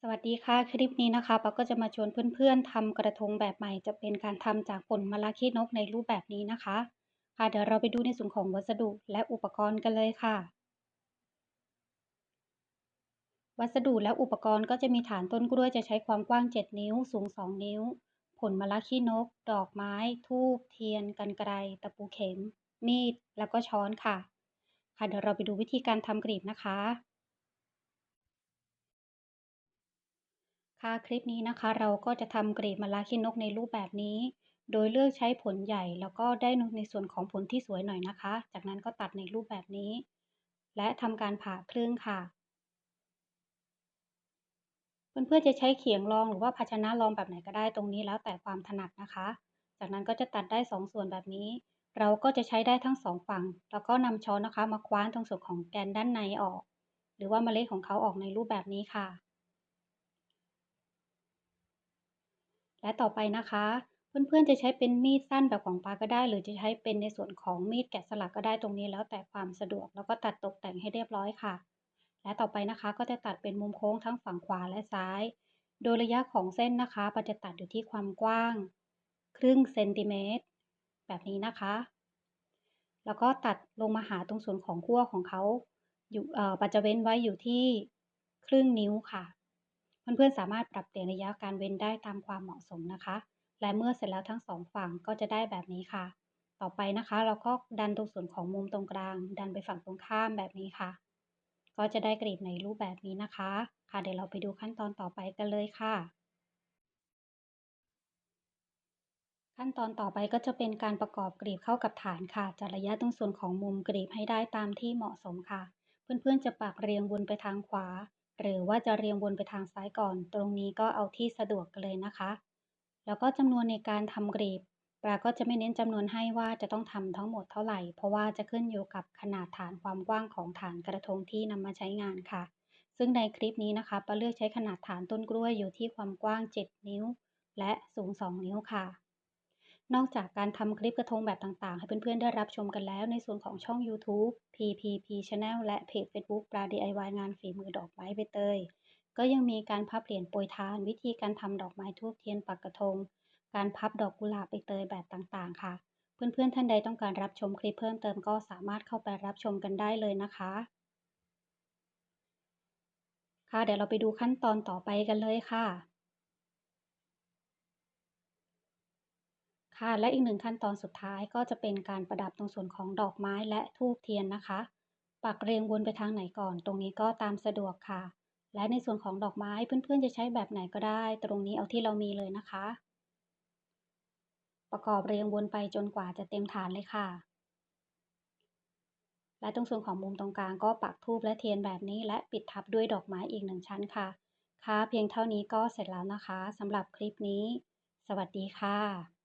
สวัสดีค่ะ คลิปนี้นะคะปาก็จะมาชวนเพื่อนๆทำกระทงแบบใหม่จะเป็นการทำจากผลมะระขี้นกในรูปแบบนี้นะคะ ค่ะเดี๋ยวเราไปดูในส่วนของวัสดุและอุปกรณ์กันเลยค่ะ วัสดุและอุปกรณ์ก็จะมีฐานต้นกล้วยจะใช้ความกว้าง 7 นิ้ว สูง 2 นิ้ว ผลมะระขี้นก ดอกไม้ ทูบเทียนกรรไกรตะปูเข็ม มีด แล้วก็ช้อนค่ะ ค่ะเดี๋ยวเราไปดูวิธีการทำกลีบนะคะ ค่ะคลิปนี้นะคะเราก็จะทำกรีบมะระขี้นกในรูปแบบนี้ โดยเลือกใช้ผลใหญ่แล้วก็ได้ในส่วนของผลที่สวยหน่อยนะคะ จากนั้นก็ตัดในรูปแบบนี้ และทำการผ่าครึ่งค่ะ เพื่อนๆจะใช้เขียงรองหรือว่าภาชนะรองแบบไหนก็ได้ตรงนี้แล้วแต่ความถนัดนะคะ จากนั้นก็จะตัดได้ 2 ส่วนแบบนี้ เราก็จะใช้ได้ทั้ง 2 ฝั่ง แล้วก็นำช้อนนะคะ มาคว้านตรงส่วนของแกนด้านในออก หรือว่าเมล็ดของเขาออกในรูปแบบนี้ค่ะ และต่อไปนะคะ เพื่อนๆจะใช้เป็นมีดสั้นแบบของปาก็ได้ หรือจะใช้เป็นในส่วนของมีดแกะสลักก็ได้ตรงนี้แล้วแต่ความสะดวก แล้วก็ตัดตกแต่งให้เรียบร้อยค่ะ และต่อไปนะคะก็จะตัดเป็นมุมโค้งทั้งฝั่งขวาและซ้าย โดยระยะของเส้นนะคะปาจะตัดอยู่ที่ความกว้าง ครึ่งเซนติเมตรแบบนี้นะคะ แล้วก็ตัดลงมาหาตรงส่วนของขั้วของเขาอยู่เอ่อปาจะเว้นไว้อยู่ที่ครึ่งนิ้วค่ะ เพื่อนๆสามารถปรับเปลี่ยนระยะการเว้นได้ตามความเหมาะสมนะคะ และเมื่อเสร็จแล้วทั้งสองฝั่งก็จะได้แบบนี้ค่ะ ต่อไปนะคะ เราก็ดันตรงส่วนของมุมตรงกลาง ดันไปฝั่งตรงข้ามแบบนี้ค่ะ ก็จะได้กรีบในรูปแบบนี้นะคะ ค่ะเดี๋ยวเราไปดูขั้นตอนต่อไปกันเลยค่ะขั้นตอนต่อไปก็จะเป็นการประกอบกรีบเข้ากับฐานค่ะจัดระยะตรงส่วนของมุมกรีบให้ได้ตามที่เหมาะสมค่ะ เพื่อนๆจะปักเรียงวนไปทางขวา หรือว่าจะเรียงวนไปทางซ้ายก่อน ตรงนี้ก็เอาที่สะดวกกันเลยนะคะ แล้วก็จำนวนในการทำกรีบปลาก็จะไม่เน้นจำนวนให้ว่าจะต้องทำทั้งหมดเท่าไหร่ เพราะว่าจะขึ้นอยู่กับขนาดฐานความกว้างของฐานกระทงที่นำมาใช้งานค่ะ ซึ่งในคลิปนี้นะคะปลาเลือกใช้ขนาดฐานต้นกล้วยอยู่ที่ความกว้าง 7 นิ้ว และสูง 2 นิ้วค่ะ นอกจากการทำคลิปกระทงแบบต่างๆ ให้เพื่อนๆ ได้รับชมกันแล้ว ในส่วนของช่อง YouTube PPP Channel และเพจ Facebook ปลา DIY งานฝีมือดอกไม้ใบเตย ก็ยังมีการพับเหรียญโปรยทาน วิธีการทำดอกไม้ทูบเทียนปักกระทง การพับดอกกุหลาบใบเตยแบบต่างๆ ค่ะ เพื่อนๆ ท่านใดต้องการรับชมคลิปเพิ่มเติมก็สามารถเข้าไปรับชมกันได้เลยนะคะ ค่ะเดี๋ยวเราไปดูขั้นตอนต่อไปกันเลยค่ะ ค่ะ และอีกหนึ่งขั้นตอนสุดท้ายก็จะเป็นการประดับตรงส่วนของดอกไม้และธูปเทียนนะคะ ปักเรียงวนไปทางไหนก่อน ตรงนี้ก็ตามสะดวกค่ะ และในส่วนของดอกไม้เพื่อนๆจะใช้แบบไหนก็ได้ ตรงนี้เอาที่เรามีเลยนะคะ ประกอบเรียงวนไปจนกว่าจะเต็มฐานเลยค่ะ และตรงส่วนของมุมตรงกลางก็ปักธูปและเทียนแบบนี้ และปิดทับด้วยดอกไม้อีกหนึ่งชั้นค่ะ ค่ะ เพียงเท่านี้ก็เสร็จแล้วนะคะสำหรับคลิปนี้ สวัสดีค่ะ